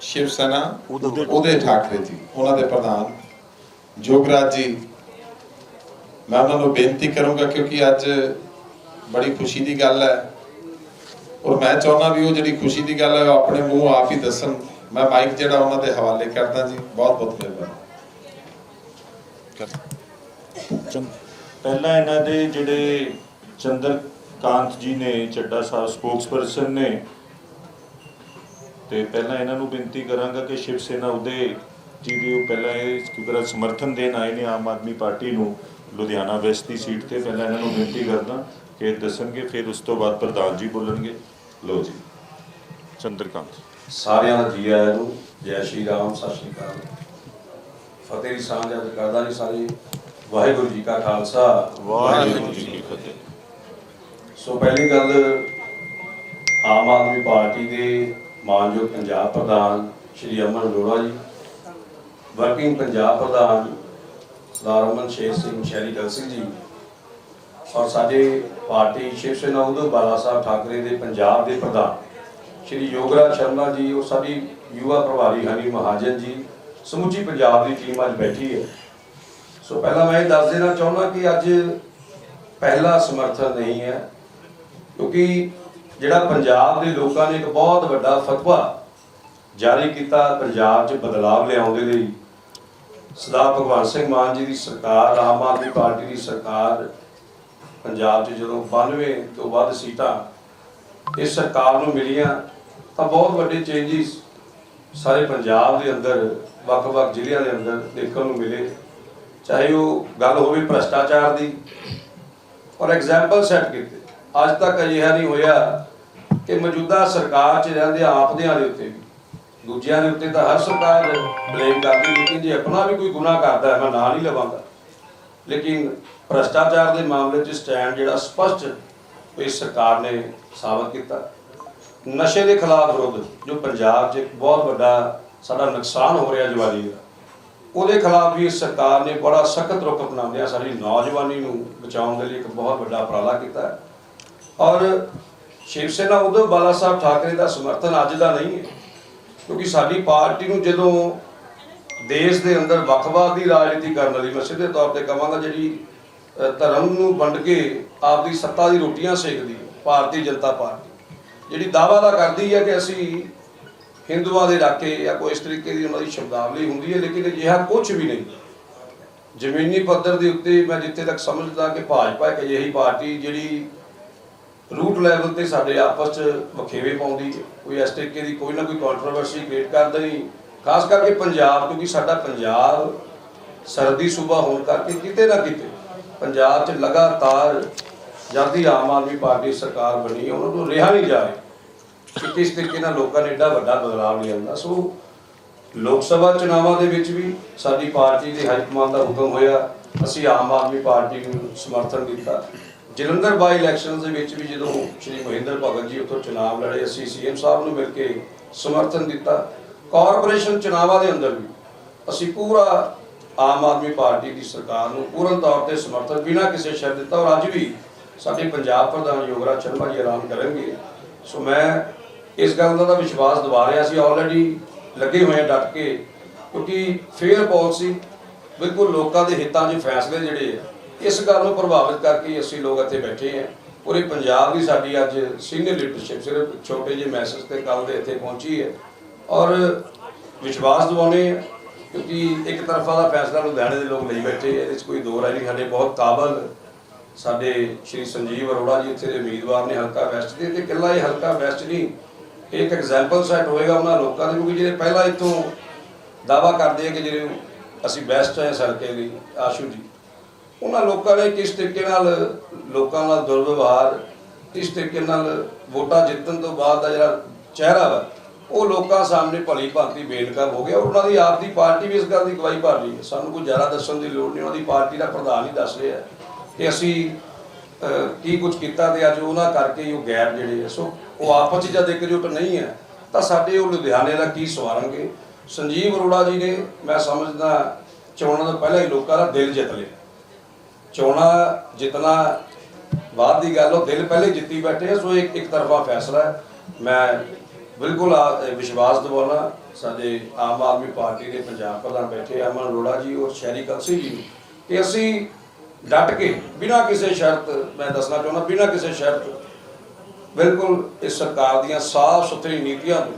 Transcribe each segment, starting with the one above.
ਸ਼ਿਵ ਸੈਨਾ ਉਦੇ ਠਾਕਰੇ ਜੀ ਉਹਨਾਂ ਦੇ ਪ੍ਰਧਾਨ। ਜੋਗਰਾਜ ਜੀ ਮੈਂ ਉਹਨਾਂ ਨੂੰ ਬੇਨਤੀ ਕਰੂੰਗਾ ਕਿਉਂਕਿ ਅੱਜ ਬੜੀ ਖੁਸ਼ੀ ਦੀ ਗੱਲ ਹੈ। ਔਰ ਮੈਂ ਚਾਹੁੰਦਾ ਵੀ ਉਹ ਜਿਹੜੀ ਖੁਸ਼ੀ ਦੀ ਗੱਲ ਹੈ ਉਹ ਆਪਣੇ ਮੂੰਹ ਆਪ ਹੀ ਦੱਸਣ। ਮੈਂ ਮਾਈਕ ਜਿਹੜਾ ਉਹਨਾਂ ਦੇ ਹਵਾਲੇ ਕਰਦਾ ਜੀ ਬਹੁਤ ਬਹੁਤ ਮਿਹਰਬਾਨੀ। ਪਹਿਲਾਂ ਇਹਨਾਂ ਦੇ ਜਿਹੜੇ ਚੰਦਰਕਾਂਤ ਜੀ ਨੇ ਚੱਡਾ ਸਾਹਿਬ ਸਪੋਕਸਪਰਸਨ ਨੇ ਤੇ ਪਹਿਲਾਂ ਇਹਨਾਂ ਨੂੰ ਬੇਨਤੀ ਕਰਾਂਗਾ ਕਿ ਸ਼ਿਵ ਸੈਨਾ ਉਹਦੇ ਜੀ ਦੀ ਉਹ ਪਹਿਲਾਂ ਇਹ ਕਿਉਂਕਿ ਸਮਰਥਨ ਦੇਣ ਆਏ ਨੇ ਆਮ ਆਦਮੀ ਪਾਰਟੀ ਨੂੰ, ਲੁਧਿਆਣਾ ਵੈਸਟ ਦੀ ਸੀਟ ਤੇ ਪਹਿਲਾਂ ਇਹਨਾਂ ਨੂੰ ਬੇਨਤੀ ਕਰਦਾ ਕਿ ਦੱਸਣਗੇ, ਫਿਰ ਉਸ ਤੋਂ ਬਾਅਦ ਪ੍ਰਧਾਨ ਜੀ ਬੋਲਣਗੇ। ਲੋ ਜੀ, ਚੰਦਰਕਾਂਤ। ਸਾਰਿਆਂ ਦਾ ਜੀ ਆਇਆਂ ਨੂੰ ਜੈ ਸ਼੍ਰੀ ਰਾਮ, ਸਤਿ ਸ਼੍ਰੀ ਅਕਾਲ। ਫਤਿਹ ਦੀ ਸਾਂਝ, ਅੱਜ ਕਰਦਾ ਜੀ ਸਾਰੇ। ਵਾਹਿਗੁਰੂ ਜੀ ਕਾ ਖਾਲਸਾ, ਵਾਹਿਗੁਰੂ ਜੀ ਕੀ ਫਤਿਹ। ਸੋ ਪਹਿਲੀ ਗੱਲ, ਆਮ ਆਦਮੀ ਪਾਰਟੀ ਦੇ ਮਾਨਯੋਗ ਪੰਜਾਬ ਪ੍ਰਧਾਨ ਸ਼੍ਰੀ ਅਮਨ ਅਰੋੜਾ ਜੀ ਵਰਕਿੰਗ ਪੰਜਾਬ ਪ੍ਰਧਾਨ ਸਰਦਾਰ ਅਮਨ ਸ਼ੇਰ ਸਿੰਘ ਸ਼ਹਿਰੀ ਦਲ ਸਿੰਘ ਜੀ ਔਰ ਸਾਡੇ ਪਾਰਟੀ ਸ਼ਿਵ ਸੈਨਾ ਉਦੋਂ ਬਾਲਾ ਸਾਹਿਬ ਠਾਕਰੇ ਦੇ ਪੰਜਾਬ ਦੇ ਪ੍ਰਧਾਨ ਸ਼੍ਰੀ ਯੋਗਰਾਜ ਸ਼ਰਮਾ ਜੀ, ਔਰ ਸਾਡੀ ਯੁਵਾ ਪ੍ਰਭਾਰੀ ਹਨੀ ਮਹਾਜਨ ਜੀ, ਸਮੁੱਚੀ ਪੰਜਾਬ ਦੀ ਟੀਮ ਅੱਜ ਬੈਠੀ ਹੈ। ਸੋ ਪਹਿਲਾਂ ਮੈਂ ਇਹ ਦੱਸ ਦੇਣਾ ਚਾਹੁੰਦਾ ਕਿ ਅੱਜ ਪਹਿਲਾ ਸਮਰਥਨ ਨਹੀਂ ਹੈ, ਕਿਉਂਕਿ ਜਿਹੜਾ ਪੰਜਾਬ ਦੇ ਲੋਕਾਂ ਨੇ ਇੱਕ ਬਹੁਤ ਵੱਡਾ ਫਤਵਾ ਜਾਰੀ ਕੀਤਾ, ਪੰਜਾਬ 'ਚ ਬਦਲਾਵ ਲਿਆਉਣ ਦੇ ਲਈ। ਸਰਦਾਰ ਭਗਵੰਤ ਸਿੰਘ ਮਾਨ ਜੀ ਦੀ ਸਰਕਾਰ, ਆਮ ਆਦਮੀ ਪਾਰਟੀ ਦੀ ਸਰਕਾਰ, ਪੰਜਾਬ 'ਚ ਜਦੋਂ 92 ਤੋਂ ਵੱਧ ਸੀਟਾਂ ਇਸ ਸਰਕਾਰ ਨੂੰ ਮਿਲੀਆਂ, ਤਾਂ ਬਹੁਤ ਵੱਡੇ ਚੇਂਜਸ ਸਾਰੇ ਪੰਜਾਬ ਦੇ ਅੰਦਰ, ਵੱਖ-ਵੱਖ ਜ਼ਿਲ੍ਹਿਆਂ ਦੇ ਅੰਦਰ ਦੇਖਣ ਨੂੰ ਮਿਲੇ। ਚਾਹੇ ਉਹ ਗੱਲ ਹੋਵੇ ਭ੍ਰਸ਼ਟਾਚਾਰ ਦੀ। ਔਰ ਐਗਜ਼ਾਮਪਲ ਸੈੱਟ ਕੀਤੇ। ਅੱਜ ਤੱਕ ਅਜਿਹਾ ਨਹੀਂ ਹੋਇਆ ਕਿ ਮੌਜੂਦਾ ਸਰਕਾਰ 'ਚ ਰਹਿੰਦੇ ਆਪਦਿਆਂ ਦੇ ਉੱਤੇ ਵੀ। ਦੂਜਿਆਂ ਦੇ ਉੱਤੇ ਤਾਂ ਹਰ ਸਰਕਾਰ ਬਲੇਮ ਕਰਦੀ, ਲੇਕਿਨ ਜੇ ਆਪਣਾ ਵੀ ਕੋਈ ਗੁਨਾਹ ਕਰਦਾ ਹੈ, ਮੈਂ ਨਾਂ ਨਹੀਂ ਲਵਾਂਗਾ ਲੇਕਿਨ ਭ੍ਰਸ਼ਟਾਚਾਰ ਦੇ ਮਾਮਲੇ 'ਚ ਸਟੈਂਡ ਜਿਹੜਾ ਸਪਸ਼ਟ ਇਸ ਸਰਕਾਰ ਨੇ ਸਾਬਤ ਕੀਤਾ। ਨਸ਼ੇ ਦੇ ਖਿਲਾਫ ਵਿਰੋਧ, ਜੋ ਪੰਜਾਬ 'ਚ ਇੱਕ ਬਹੁਤ ਵੱਡਾ ਸਾਡਾ ਨੁਕਸਾਨ ਹੋ ਰਿਹਾ ਜਵਾਨੀ ਦਾ, ਉਹਦੇ ਖਿਲਾਫ ਵੀ ਇਸ ਸਰਕਾਰ ਨੇ ਬੜਾ ਸਖਤ ਰੁਖ ਅਪਣਾਉਂਦਿਆਂ ਸਾਡੀ ਨੌਜਵਾਨੀ ਨੂੰ ਬਚਾਉਣ ਦੇ ਲਈ ਇੱਕ ਬਹੁਤ ਵੱਡਾ ਉਪਰਾਲਾ ਕੀਤਾ। ਔਰ ਸ਼ਿਵ ਸੈਨਾ ਉਦੋਂ ਬਾਲਾ ਸਾਹਿਬ ਠਾਕਰੇ ਦਾ ਸਮਰਥਨ ਅੱਜ ਦਾ ਨਹੀਂ ਹੈ। ਕਿਉਂਕਿ ਸਾਡੀ ਪਾਰਟੀ ਨੂੰ ਜਦੋਂ ਦੇਸ਼ ਦੇ ਅੰਦਰ ਵੱਖਵਾਦ ਦੀ ਰਾਜਨੀਤੀ ਕਰਨ ਲਈ ਮੈਂ ਸਿੱਧੇ ਤੌਰ ਤੇ ਕਹਾਂਗਾ ਜਿਹੜੀ ਧਰਮ ਨੂੰ ਵੰਡ ਕੇ ਆਪਦੀ ਸੱਤਾ ਦੀ ਰੋਟੀਆਂ ਸੇਕਦੀ ਭਾਰਤੀ ਜਨਤਾ ਪਾਰਟੀ। ਜਿਹੜੀ ਦਾਅਵਾ ਦਾ ਕਰਦੀ ਹੈ ਕਿ ਅਸੀਂ ਹਿੰਦੂਆਂ ਦੇ ਇਲਾਕੇ ਜਾਂ ਕੋਈ ਇਸ ਤਰੀਕੇ ਦੀ ਉਹਨਾਂ ਦੀ ਸ਼ਬਦਾਵਲੀ ਹੁੰਦੀ ਹੈ, ਲੇਕਿਨ ਅਜਿਹਾ ਕੁਝ ਵੀ ਨਹੀਂ। ਜ਼ਮੀਨੀ ਪੱਧਰ ਦੇ ਉੱਤੇ ਮੈਂ ਜਿੱਥੇ ਤੱਕ ਸਮਝਦਾ ਕਿ ਭਾਜਪਾ ਇੱਕ ਅਜਿਹੀ ਪਾਰਟੀ ਜਿਹੜੀ ਰੂਟ ਲੈਵਲ ਤੇ ਸਾਡੇ ਆਪਸ ਚ ਵਖੇਵੇ ਪਾਉਂਦੀ ਕੋਈ ਇਸ ਤਰੀਕੇ ਦੀ ਕੋਈ ਨਾ ਕੋਈ ਕੰਟਰੋਵਰਸੀ ਕ੍ਰੀਏਟ ਕਰਦਾ ਨਹੀਂ ਖਾਸ ਕਰਕੇ ਪੰਜਾਬ, ਕਿਉਂਕਿ ਸਾਡਾ ਪੰਜਾਬ ਸਰਦੀ ਸੂਬਾ ਹੋਣ ਕਰਕੇ ਕਿਤੇ ਨਾ ਕਿਤੇ ਪੰਜਾਬ 'ਚ ਲਗਾਤਾਰ ਜਦ ਦੀ ਆਮ ਆਦਮੀ ਪਾਰਟੀ ਸਰਕਾਰ ਬਣੀ ਉਹਨਾਂ ਨੂੰ ਰਿਹਾ ਨਹੀਂ ਜਾ ਰਿਹਾ ਕਿ ਕਿਸ ਤਰੀਕੇ ਨਾਲ ਲੋਕਾਂ ਨੇ ਏਡਾ ਵੱਡਾ ਬਦਲਾਅ ਲਿਆਂਦਾ। ਸੋ ਲੋਕ ਸਭਾ ਚੁਣਾਵਾਂ ਦੇ ਵਿੱਚ ਵੀ ਸਾਡੀ ਪਾਰਟੀ ਦੇ ਹਾਈ ਕਮਾਂਡ ਦਾ ਹੁਕਮ ਹੋਇਆ। ਅਸੀਂ ਆਮ ਆਦਮੀ ਪਾਰਟੀ ਨੂੰ ਸਮਰਥਨ ਦਿੱਤਾ। ਜਲੰਧਰ ਬਾਈ ਇਲੈਕਸ਼ਨਸ ਦੇ ਵਿੱਚ ਵੀ ਜਦੋਂ ਸ਼੍ਰੀ ਮਹਿੰਦਰ ਭਗਤ ਜੀ ਉੱਥੋਂ ਚੁਣਾਵ ਲੜੇ, ਅਸੀਂ ਸੀਐਮ ਸਾਹਿਬ ਨੂੰ ਮਿਲ ਕੇ ਸਮਰਥਨ ਦਿੱਤਾ। ਕਾਰਪੋਰੇਸ਼ਨ ਚੁਣਾਵਾਂ ਦੇ ਅੰਦਰ ਵੀ ਅਸੀਂ ਪੂਰਾ ਆਮ ਆਦਮੀ ਪਾਰਟੀ ਦੀ ਸਰਕਾਰ ਨੂੰ ਪੂਰਨ ਤੌਰ ਤੇ ਸਮਰਥਨ ਬਿਨਾਂ ਕਿਸੇ ਸ਼ਰਤ ਦਿੱਤਾ ਔਰ ਅੱਜ ਵੀ ਸਾਡੇ ਪੰਜਾਬ ਪ੍ਰਧਾਨ ਯੋਗਰਾਜ ਸ਼ਰਮਾ ਜੀ ਐਲਾਨ ਕਰਨਗੇ। ਸੋ ਮੈਂ ਇਸ ਗੱਲ ਦਾ ਤਾਂ ਵਿਸ਼ਵਾਸ ਦਿਵਾ ਰਿਹਾ ਸੀ ਆਲਰੇਡੀ ਲੱਗੇ ਹੋਏ ਆ ਡਟ ਕੇ, ਕਿਉਂਕਿ ਫੇਅਰ ਪਾਲਿਸੀ ਬਿਲਕੁਲ ਲੋਕਾਂ ਦੇ ਹਿੱਤਾਂ 'ਚ ਫੈਸਲੇ ਜਿਹੜੇ ਆ ਇਸ ਗੱਲ ਨੂੰ ਪ੍ਰਭਾਵਿਤ ਕਰਕੇ ਅਸੀਂ ਲੋਕ ਇੱਥੇ ਬੈਠੇ ਆ ਪੂਰੇ ਪੰਜਾਬ ਦੀ ਸਾਡੀ ਅੱਜ ਸੀਨੀਅਰ ਲੀਡਰਸ਼ਿਪ ਸਿਰਫ ਛੋਟੇ ਜਿਹੇ ਮੈਸੇਜ ਤੇ ਕੱਲ ਦੇ ਇੱਥੇ ਪਹੁੰਚੀ ਹੈ। ਔਰ ਵਿਸ਼ਵਾਸ ਦਿਵਾਉਣੇ ਆ ਕਿਉਂਕਿ ਇੱਕ ਤਰਫਾ ਦਾ ਫੈਸਲਾ ਲੁਧਿਆਣੇ ਦੇ ਲੋਕ ਲਈ ਬੈਠੇ ਇਹਦੇ 'ਚ ਕੋਈ ਦੋ ਰਾਏ ਨਹੀਂ। ਸਾਡੇ ਬਹੁਤ ਕਾਬਲ ਸਾਡੇ ਸ਼੍ਰੀ ਸੰਜੀਵ ਅਰੋੜਾ ਜੀ ਇੱਥੇ ਦੇ ਉਮੀਦਵਾਰ ਨੇ ਹਲਕਾ ਵੈਸਟ ਦੇ। ਤੇ ਇਕੱਲਾ ਇਹ ਹਲਕਾ ਵੈਸਟ ਨਹੀਂ, ਇਹ ਇੱਕ ਐਗਜ਼ਾਮਪਲ ਸੈੱਟ ਹੋਏਗਾ ਉਹਨਾਂ ਲੋਕਾਂ ਦੇ। ਕਿਉਂਕਿ ਜਿਹੜੇ ਪਹਿਲਾਂ ਇੱਥੋਂ ਦਾਵਾ ਕਰਦੇ ਆ ਕਿ ਜਿਹੜੇ ਅਸੀਂ ਬੈਸਟ ਹੈ ਸਰਕੇ ਲਈ, ਆਸ਼ੂ ਜੀ। ਉਹਨਾਂ ਲੋਕਾਂ ਨੇ ਕਿਸ ਤਰੀਕੇ ਨਾਲ ਲੋਕਾਂ ਨਾਲ ਦੁਰਵਿਵਹਾਰ, ਕਿਸ ਤਰੀਕੇ ਨਾਲ ਵੋਟਾਂ ਜਿੱਤਣ ਤੋਂ ਬਾਅਦ ਦਾ ਜਿਹੜਾ ਚਿਹਰਾ ਵਾ, ਉਹ ਲੋਕਾਂ ਸਾਹਮਣੇ ਭਲੀ ਭਾਂਤੀ ਬੇਨਕਾਬ ਹੋ ਗਿਆ। ਔਰ ਉਹਨਾਂ ਦੀ ਆਪ ਦੀ ਪਾਰਟੀ ਵੀ ਇਸ ਗੱਲ ਦੀ ਗਵਾਹੀ ਭਰ ਲਈ ਹੈ। ਸਾਨੂੰ ਕੋਈ ਜ਼ਿਆਦਾ ਦੱਸਣ ਦੀ ਲੋੜ ਨਹੀਂ, ਉਹਨਾਂ ਦੀ ਪਾਰਟੀ ਦਾ ਪ੍ਰਧਾਨ ਹੀ ਦੱਸ ਰਿਹਾ ਕਿ ਅਸੀਂ ਕੀ ਕੁਝ ਕੀਤਾ ਤੇ ਅੱਜ ਉਹਨਾਂ ਕਰਕੇ ਉਹ ਗੈਪ ਜਿਹੜੇ ਆ, ਸੋ ਉਹ ਆਪਸ ਵਿੱਚ ਜਦ ਇਕਜੁੱਟ ਨਹੀਂ ਹੈ, ਤਾਂ ਸਾਡੇ ਉਹ ਲੁਧਿਆਣੇ ਦਾ ਕੀ ਸਵਾਰਨਗੇ? ਸੰਜੀਵ ਅਰੋੜਾ ਜੀ ਨੇ, ਮੈਂ ਸਮਝਦਾ, ਚੋਣਾਂ ਤੋਂ ਪਹਿਲਾਂ ਹੀ ਲੋਕਾਂ ਦਾ ਦਿਲ ਜਿੱਤ ਲਿਆ। ਚੋਣਾਂ ਜਿੱਤਣਾ, ਬਾਅਦ ਦੀ ਗੱਲ, ਉਹ ਦਿਲ ਪਹਿਲੇ ਜਿੱਤੀ ਬੈਠੇ ਆ, ਸੋ ਇੱਕ ਇੱਕ ਤਰਫਾ ਫੈਸਲਾ ਹੈ। ਮੈਂ ਬਿਲਕੁਲ ਵਿਸ਼ਵਾਸ ਦਿਵਾਉਣਾ, ਸਾਡੇ ਆਮ ਆਦਮੀ ਪਾਰਟੀ ਦੇ ਪੰਜਾਬ ਪ੍ਰਧਾਨ ਬੈਠੇ ਅਮਨ ਅਰੋੜਾ ਜੀ ਔਰ ਸ਼ਹਿਰੀ ਕਲਸੀ ਜੀ ਨੂੰ, ਕਿ ਅਸੀਂ ਡਟ ਕੇ, ਬਿਨਾਂ ਕਿਸੇ ਸ਼ਰਤ, ਮੈਂ ਦੱਸਣਾ ਚਾਹੁੰਦਾ, ਬਿਨਾਂ ਕਿਸੇ ਸ਼ਰਤ, ਬਿਲਕੁਲ ਇਸ ਸਰਕਾਰ ਦੀਆਂ ਸਾਫ਼ ਸੁਥਰੀ ਨੀਤੀਆਂ ਨੂੰ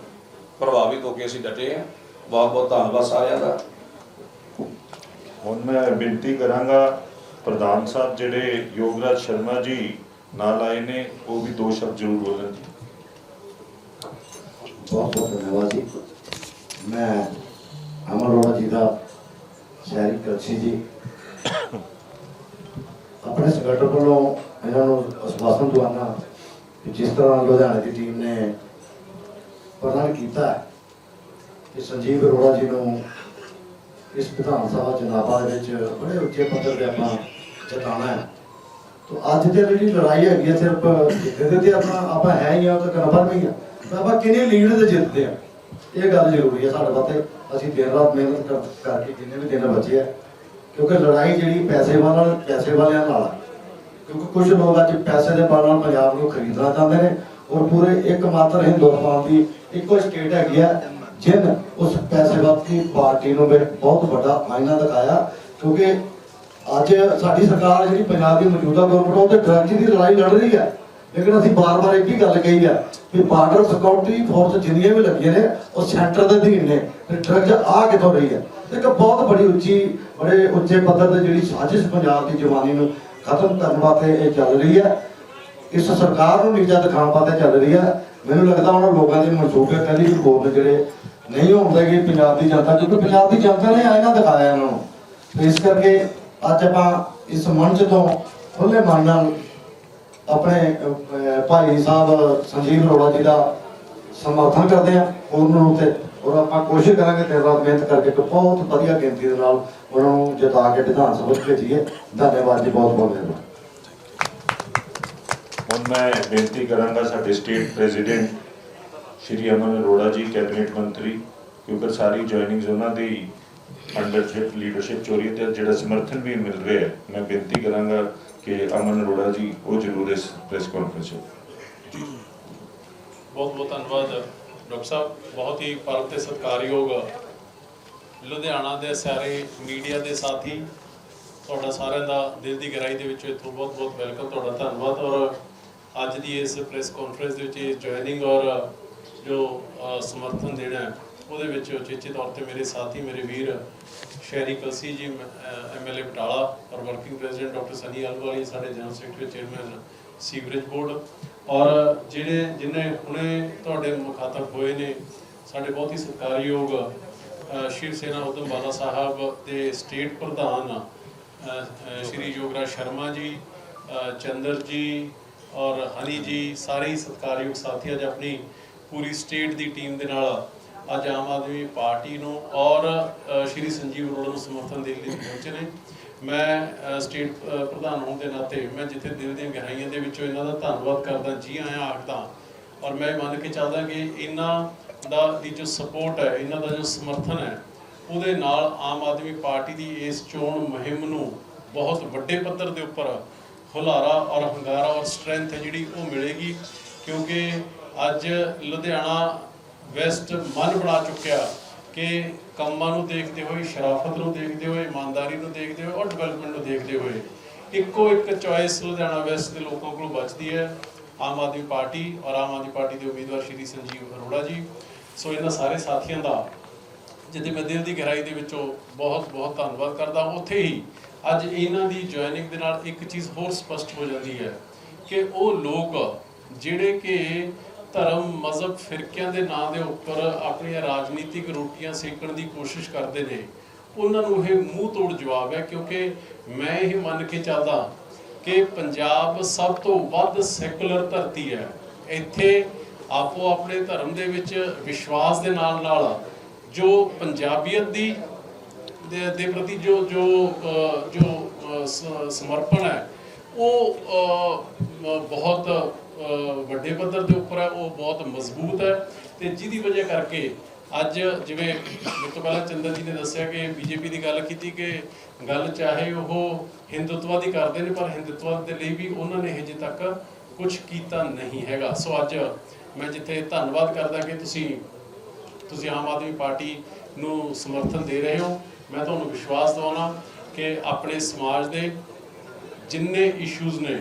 ਪ੍ਰਭਾਵਿਤ ਹੋ ਕੇ ਅਸੀਂ ਡਟੇ ਹਾਂ ਬਹੁਤ ਬਹੁਤ ਧੰਨਵਾਦ ਸਾਰਿਆਂ ਦਾ। ਹੁਣ ਮੈਂ ਬੇਨਤੀ ਕਰਾਂਗਾ ਪ੍ਰਧਾਨ ਸਾਹਿਬ, ਜਿਹੜੇ ਯੋਗਰਾਜ ਸ਼ਰਮਾ ਜੀ ਨਾਲ ਆਏ ਨੇ, ਉਹ ਵੀ ਦੋ ਸ਼ਬਦ ਜ਼ਰੂਰ ਬੋਲਣ ਜੀ। ਬਹੁਤ ਬਹੁਤ ਧੰਨਵਾਦ ਜੀ। ਮੈਂ ਅਮਰ ਅਰੋੜਾ ਜੀ ਦਾ ਸ਼ਹਿਰੀ ਕਲਸੀ ਜੀ। ਆਪਣੇ ਸੰਗਠਨ ਵੱਲੋਂ ਇਹਨਾਂ ਨੂੰ ਅਸਵਾਸਨ ਦਵਾਨਾ ਕਿ ਜਿਸ ਤਰ੍ਹਾਂ ਲੁਧਿਆਣੇ ਦੀ ਟੀਮ ਨੇ ਪ੍ਰਧਾਨ ਕੀਤਾ ਕਿ ਸੰਜੀਵ ਅਰੋੜਾ ਜੀ ਨੂੰ ਇਸ ਵਿਧਾਨ ਸਭਾ ਚੁਣਾਵਾਂ ਦੇ ਵਿੱਚ ਬੜੇ ਉੱਚੇ ਪੱਧਰ ਤੇ ਆਪਾਂ ਜਿਤਾਉਣਾ ਹੈ। ਤੋ ਅੱਜ ਦੀ ਜਿਹੜੀ ਲੜਾਈ ਹੈਗੀ ਹੈ ਸਿਰਫ ਜਿੱਤੇ ਤੇ ਆਪਣਾ ਆਪਾਂ ਹੈ ਹੀ ਆ ਤਾਂ ਕਨਫਰਮ ਹੀ ਆ। ਤਾਂ ਆਪਾਂ ਕਿੰਨੇ ਲੀਡ ਤੇ ਜਿੱਤਦੇ ਆ? ਇਹ ਗੱਲ ਜ਼ਰੂਰੀ ਹੈ ਸਾਡੇ ਵਾਸਤੇ। ਅਸੀਂ ਦਿਨ ਰਾਤ ਮਿਹਨਤ ਕਰ- ਕਰਕੇ ਜਿੰਨੇ ਵੀ ਦਿਨ ਬਚੇ ਆ, ਕਿਉਂਕਿ ਲੜਾਈ ਜਿਹੜੀ ਪੈਸੇ ਵਾਲਾ ਪੈਸੇ ਵਾਲਿਆਂ ਨਾਲ ਆ। ਕਿਉਂਕਿ ਕੁਝ ਲੋਕ ਅੱਜ ਪੈਸੇ ਦੇ ਬਲ ਨਾਲ ਪੰਜਾਬ ਨੂੰ ਖਰੀਦਣਾ ਚਾਹੁੰਦੇ ਨੇ ਔਰ ਪੂਰੇ ਇੱਕ ਮਾਤਰ ਹਿੰਦੁਸਤਾਨ ਦੀ ਇੱਕੋ ਸਟੇਟ ਹੈਗੀ ਆ ਜਿਨ ਉਸ ਪੈਸੇ ਪੈਸੇਵਾਦੀ ਪਾਰਟੀ ਨੂੰ ਬਹੁਤ ਵੱਡਾ ਆਇਨਾ ਦਿਖਾਇਆ, ਕਿਉਂਕਿ ਅੱਜ ਸਾਡੀ ਸਰਕਾਰ ਜਿਹੜੀ ਪੰਜਾਬ ਦੀ ਮੌਜੂਦਾ ਗਵਰਨਮੈਂਟ ਉਹ ਤੇ ਡਰੱਗ ਦੀ ਲੜਾਈ ਲੜ ਰਹੀ ਹੈ ਲੇਕਿਨ ਅਸੀਂ ਬਾਰ-ਬਾਰ ਇੱਕ ਹੀ ਗੱਲ ਕਹੀ ਹੈ ਕਿ ਬਾਰਡਰ ਸਿਕਿਉਰਿਟੀ ਫੋਰਸ ਜਿੰਨੀਆਂ ਵੀ ਲੱਗੀਆਂ ਨੇ, ਉਹ ਸੈਂਟਰ ਦੇ ਅਧੀਨ ਨੇ। ਤੇ ਡਰੱਗ ਆ ਕਿੱਥੋਂ ਰਹੀ ਹੈ ਇੱਕ ਬਹੁਤ ਬੜੀ ਉੱਚੀ, ਬੜੇ ਉੱਚੇ ਪੱਧਰ ਤੇ ਜਿਹੜੀ ਸਾਜ਼ਿਸ਼ ਪੰਜਾਬ ਦੀ ਜਵਾਨੀ ਨੂੰ ਖਤਮ ਕਰਨ ਵਾਸਤੇ ਇਹ ਚੱਲ ਰਹੀ ਹੈ ਇਸ ਸਰਕਾਰ ਨੂੰ ਨੀਚਾ ਦਿਖਾਉਣ ਵਾਸਤੇ ਚੱਲ ਰਹੀ ਹੈ ਮੈਨੂੰ ਲੱਗਦਾ ਉਹਨਾਂ ਲੋਕਾਂ ਦੇ ਮਨਸੂਬੇ ਕਹਿੰਦੀ ਰਿਪੋਰਟ ਨੇ ਜਿਹੜੇ ਨਹੀਂ ਹੁੰਦੇ ਕਿ ਪੰਜਾਬ ਦੀ ਜਨਤਾ, ਕਿਉਂਕਿ ਪੰਜਾਬ ਦੀ ਜਨਤਾ ਨੇ ਆਇਨਾ ਦਿਖਾਇਆ ਇਹਨਾਂ ਨੂੰ। ਇਸ ਕਰਕੇ ਅੱਜ ਆਪਾਂ ਇਸ ਮੰਚ ਤੋਂ ਖੁੱਲੇ ਮਨ ਨਾਲ ਆਪਣੇ ਭਾਈ ਸਾਹਿਬ ਸੰਜੀਵ ਅਰੋੜਾ ਜੀ ਦਾ ਸਮਰਥਨ ਕਰਦੇ ਹਾਂ ਪੂਰਨ ਰੂਪ ਤੇ। ਔਰ ਆਪਾਂ ਕੋਸ਼ਿਸ਼ ਕਰਾਂਗੇ ਦਿਨ ਰਾਤ ਮਿਹਨਤ ਕਰਕੇ ਇੱਕ ਬਹੁਤ ਵਧੀਆ ਗਿਣਤੀ ਦੇ ਨਾਲ ਉਹਨਾਂ ਨੂੰ ਜਿਤਾ ਕੇ ਵਿਧਾਨ ਸਭਾ ਵਿੱਚ ਭੇਜੀਏ। ਧੰਨਵਾਦ ਜੀ, ਬਹੁਤ ਬਹੁਤ ਮਿਹਰਬਾਨੀ। ਹੁਣ ਮੈਂ ਬੇਨਤੀ ਕਰਾਂਗਾ ਸਾਡੇ state president Shri Aman Arora ji, cabinet ਮੰਤਰੀ, ਕਿਉਂਕਿ ਸਾਰੀ ਜੁਆਇਨਿੰਗਸ ਉਹਨਾਂ ਦੀ ਅੰਡਰਸ਼ਿਪ ਲੀਡਰਸ਼ਿਪ ਚੋਰੀ ਤੇ ਜਿਹੜਾ ਸਮਰਥਨ ਵੀ ਮਿਲ ਰਿਹਾ ਹੈ, ਮੈਂ ਬੇਨਤੀ ਕਰਾਂਗਾ ਕਿ ਅਮਨ ਅਰੋੜਾ ਜੀ, ਉਹ ਜ਼ਰੂਰ ਇਸ ਪ੍ਰੈਸ ਕਾਨਫਰੰਸ ਵਿੱਚ ਬਹੁਤ ਬਹੁਤ ਧੰਨਵਾਦ, ਡਾਕਟਰ ਸਾਹਿਬ। ਬਹੁਤ ਹੀ ਪਰਮ ਤੇ ਸਤਿਕਾਰਯੋਗ ਲੁਧਿਆਣਾ ਦੇ ਸਾਰੇ ਮੀਡੀਆ ਦੇ ਸਾਥੀ, ਤੁਹਾਡਾ ਸਾਰਿਆਂ ਦਾ ਦਿਲ ਦੀ ਗਹਿਰਾਈ ਦੇ ਵਿੱਚੋਂ ਇੱਥੋਂ ਬਹੁਤ ਬਹੁਤ ਵੈਲਕਮ ਤੁਹਾਡਾ ਧੰਨਵਾਦ। ਔਰ ਅੱਜ ਦੀ ਇਸ ਪ੍ਰੈਸ ਕਾਨਫਰੰਸ ਦੇ ਵਿੱਚ ਇਹ ਜੁਆਇਨਿੰਗ ਔਰ ਜੋ ਸਮਰਥਨ ਦੇਣਾ ਹੈ, ਉਹਦੇ ਵਿੱਚ ਉਚੇਚੇ ਤੌਰ ਤੇ ਮੇਰੇ ਸਾਥੀ, ਮੇਰੇ ਵੀਰ ਸ਼ਹਿਰੀ ਕਲਸੀ ਜੀ ਐਮਐਲਏ ਬਟਾਲਾ ਔਰ working president doctor Sunny Alwali, ਸਾਡੇ general secretary chairman sewerage board ਔਰ ਜਿਹੜੇ ਜਿਨੇ ਹੁਣੇ ਤੁਹਾਡੇ ਮੁਖਾਤਬ ਹੋਏ ਨੇ, ਸਾਡੇ ਬਹੁਤ ਹੀ ਸਤਿਕਾਰਯੋਗ ਸ਼ਿਵ ਸੈਨਾ ਉਦਮ ਬਾਲਾ ਸਾਹਿਬ ਦੇ ਸਟੇਟ ਪ੍ਰਧਾਨ ਸ਼੍ਰੀ ਯੋਗਰਾਜ ਸ਼ਰਮਾ ਜੀ ਚੰਦਰ ਜੀ ਔਰ ਹਨੀ ਜੀ, ਸਾਰੇ ਹੀ ਸਤਿਕਾਰਯੋਗ ਸਾਥੀ ਅੱਜ ਆਪਣੀ ਪੂਰੀ ਸਟੇਟ ਦੀ ਟੀਮ ਦੇ ਨਾਲ ਅੱਜ ਆਮ ਆਦਮੀ ਪਾਰਟੀ ਨੂੰ ਔਰ ਸ਼੍ਰੀ ਸੰਜੀਵ ਅਰੋੜਾ ਨੂੰ ਸਮਰਥਨ ਦੇਣ ਲਈ ਪਹੁੰਚੇ ਨੇ। ਮੈਂ ਸਟੇਟ ਪ੍ਰਧਾਨ ਹੋਣ ਦੇ ਨਾਤੇ ਮੈਂ ਜਿੱਥੇ ਦਿਲ ਦੀਆਂ ਗਹਿਰਾਈਆਂ ਦੇ ਵਿੱਚੋਂ ਇਹਨਾਂ ਦਾ ਧੰਨਵਾਦ ਕਰਦਾ, ਜੀ ਆਇਆਂ ਆਖਦਾ। ਔਰ ਮੈਂ ਇਹ ਮੰਨ ਕੇ ਚੱਲਦਾ ਕਿ ਇਹਨਾਂ ਦਾ ਦੀ ਜੋ ਸਪੋਰਟ ਹੈ, ਇਹਨਾਂ ਦਾ ਜੋ ਸਮਰਥਨ ਹੈ, ਉਹਦੇ ਨਾਲ ਆਮ ਆਦਮੀ ਪਾਰਟੀ ਦੀ ਇਸ ਚੋਣ ਮੁਹਿੰਮ ਨੂੰ ਬਹੁਤ ਵੱਡੇ ਪੱਧਰ ਦੇ ਉੱਪਰ ਹੁਲਾਰਾ ਔਰ ਹੰਗਾਰਾ ਔਰ ਸਟਰੈਂਥ ਹੈ ਜਿਹੜੀ ਉਹ ਮਿਲੇਗੀ। ਕਿਉਂਕਿ ਅੱਜ ਲੁਧਿਆਣਾ ਵੈਸਟ ਮਨ ਬਣਾ ਚੁੱਕਿਆ ਕਿ ਕੰਮਾਂ ਨੂੰ ਦੇਖਦੇ ਹੋਏ, ਸ਼ਰਾਫਤ ਨੂੰ ਦੇਖਦੇ ਹੋਏ, ਇਮਾਨਦਾਰੀ ਨੂੰ ਦੇਖਦੇ ਹੋਏ ਔਰ ਡਿਵੈਲਪਮੈਂਟ ਨੂੰ ਦੇਖਦੇ ਹੋਏ ਇੱਕੋ ਇੱਕ ਚੁਆਇਸ ਲੁਧਿਆਣਾ ਵੈਸਟ ਦੇ ਲੋਕਾਂ ਕੋਲ ਬਚਦੀ ਹੈ, ਆਮ ਆਦਮੀ ਪਾਰਟੀ ਔਰ ਆਮ ਆਦਮੀ ਪਾਰਟੀ ਦੇ ਉਮੀਦਵਾਰ ਸ਼੍ਰੀ ਸੰਜੀਵ ਅਰੋੜਾ ਜੀ। ਸੋ ਇਹਨਾਂ ਸਾਰੇ ਸਾਥੀਆਂ ਦਾ ਜਿੱਥੇ ਮੈਂ ਦਿਲ ਦੀ ਗਹਿਰਾਈ ਦੇ ਵਿੱਚੋਂ ਬਹੁਤ ਬਹੁਤ ਧੰਨਵਾਦ ਕਰਦਾ ਉੱਥੇ ਹੀ ਅੱਜ ਇਹਨਾਂ ਦੀ ਜੁਆਇਨਿੰਗ ਦੇ ਨਾਲ ਇੱਕ ਚੀਜ਼ ਹੋਰ ਸਪਸ਼ਟ ਹੋ ਜਾਂਦੀ ਹੈ ਕਿ ਉਹ ਲੋਕ ਜਿਹੜੇ ਕਿ ਧਰਮ, ਮਜ਼ਹਬ, ਫਿਰਕਿਆਂ ਦੇ ਨਾਂ ਦੇ ਉੱਪਰ ਆਪਣੀਆਂ ਰਾਜਨੀਤਿਕ ਰੋਟੀਆਂ ਸੇਕਣ ਦੀ ਕੋਸ਼ਿਸ਼ ਕਰਦੇ ਨੇ। ਉਹਨਾਂ ਨੂੰ ਇਹ ਮੂੰਹ ਤੋੜ ਜਵਾਬ ਹੈ, ਕਿਉਂਕਿ ਮੈਂ ਇਹ ਮੰਨ ਕੇ ਚੱਲਦਾ ਕਿ ਪੰਜਾਬ ਸਭ ਤੋਂ ਵੱਧ ਸੈਕੂਲਰ ਧਰਤੀ ਹੈ। ਇੱਥੇ ਆਪੋ ਆਪਣੇ ਧਰਮ ਦੇ ਵਿੱਚ ਵਿਸ਼ਵਾਸ ਦੇ ਨਾਲ ਨਾਲ ਜੋ ਪੰਜਾਬੀਅਤ ਦੀ ਦੇ ਪ੍ਰਤੀ ਜੋ ਜੋ ਜੋ ਸਮਰਪਣ ਹੈ, ਉਹ ਬਹੁਤ ਵੱਡੇ ਪੱਧਰ ਦੇ ਉੱਪਰ ਹੈ, ਉਹ ਬਹੁਤ ਮਜ਼ਬੂਤ ਹੈ ਤੇ ਜਿਹਦੀ ਵਜ੍ਹਾ ਕਰਕੇ ਅੱਜ ਜਿਵੇਂ ਤੋਂ ਪਹਿਲਾਂ ਚੰਦਰ ਜੀ ਨੇ ਦੱਸਿਆ ਕਿ ਬੀਜੇਪੀ ਦੀ ਗੱਲ ਕੀਤੀ ਕਿ ਗੱਲ ਚਾਹੇ ਉਹ ਹਿੰਦੁੱਤਵਾ ਦੀ ਕਰਦੇ ਨੇ, ਪਰ ਹਿੰਦੁੱਤਵਾ ਦੇ ਲਈ ਵੀ ਉਹਨਾਂ ਨੇ ਹਜੇ ਤੱਕ ਕੁਝ ਕੀਤਾ ਨਹੀਂ ਹੈਗਾ। ਸੋ ਅੱਜ ਮੈਂ ਜਿੱਥੇ ਧੰਨਵਾਦ ਕਰਦਾ ਕਿ ਤੁਸੀਂ ਤੁਸੀਂ ਆਮ ਆਦਮੀ ਪਾਰਟੀ ਨੂੰ ਸਮਰਥਨ ਦੇ ਰਹੇ ਹੋ। ਮੈਂ ਤੁਹਾਨੂੰ ਵਿਸ਼ਵਾਸ ਦਿਵਾਉਣਾ ਕਿ ਆਪਣੇ ਸਮਾਜ ਦੇ ਜਿੰਨੇ ਇਸ਼ੂਜ਼ ਨੇ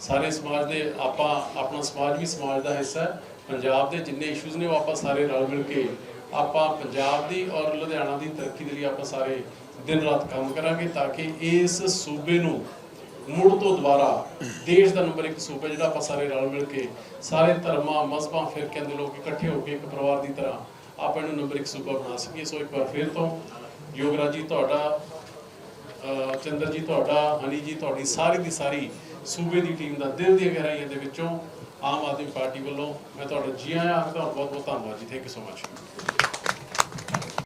ਸਾਰੇ ਸਮਾਜ ਦੇ ਆਪਾਂ, ਆਪਣਾ ਸਮਾਜ ਵੀ ਸਮਾਜ ਦਾ ਹਿੱਸਾ ਹੈ। ਪੰਜਾਬ ਦੇ ਜਿੰਨੇ ਇਸ਼ੂਜ਼ ਨੇ ਉਹ ਆਪਾਂ ਸਾਰੇ ਰਲ ਮਿਲ ਕੇ ਆਪਾਂ ਪੰਜਾਬ ਦੀ ਔਰ ਲੁਧਿਆਣਾ ਦੀ ਤਰੱਕੀ ਦੇ ਲਈ ਆਪਾਂ ਸਾਰੇ ਦਿਨ ਰਾਤ ਕੰਮ ਕਰਾਂਗੇ ਤਾਂ ਕਿ ਇਸ ਸੂਬੇ ਨੂੰ ਮੁੜ ਤੋਂ ਦੁਬਾਰਾ ਦੇਸ਼ ਦਾ ਨੰਬਰ ਇੱਕ ਸੂਬਾ ਜਿਹੜਾ ਆਪਾਂ ਸਾਰੇ ਰਲ ਮਿਲ ਕੇ ਸਾਰੇ ਧਰਮਾਂ, ਮਜ਼ਹਬਾਂ, ਫਿਰਕਿਆਂ ਦੇ ਲੋਕ ਇਕੱਠੇ ਹੋ ਕੇ ਇੱਕ ਪਰਿਵਾਰ ਦੀ ਤਰ੍ਹਾਂ ਆਪਾਂ ਇਹਨੂੰ ਨੰਬਰ ਇੱਕ ਸੂਬਾ ਬਣਾ ਸਕੀਏ। ਸੋ ਇੱਕ ਵਾਰ ਫਿਰ ਤੋਂ ਯੋਗਰਾਜ ਜੀ, ਤੁਹਾਡਾ ਚੰਦਰ ਜੀ, ਤੁਹਾਡਾ, ਹਨੀ ਜੀ, ਤੁਹਾਡੀ ਸਾਰੀ ਦੀ ਸਾਰੀ ਸੂਬੇ ਦੀ ਟੀਮ ਦਾ ਦਿਲ ਦੀਆਂ ਗਹਿਰਾਈਆਂ ਦੇ ਵਿੱਚੋਂ ਆਮ ਆਦਮੀ ਪਾਰਟੀ ਵੱਲੋਂ ਮੈਂ ਤੁਹਾਡਾ ਜੀ ਆਇਆਂ ਆਖਦਾ ਬਹੁਤ ਬਹੁਤ ਧੰਨਵਾਦ ਜੀ। Thank you so much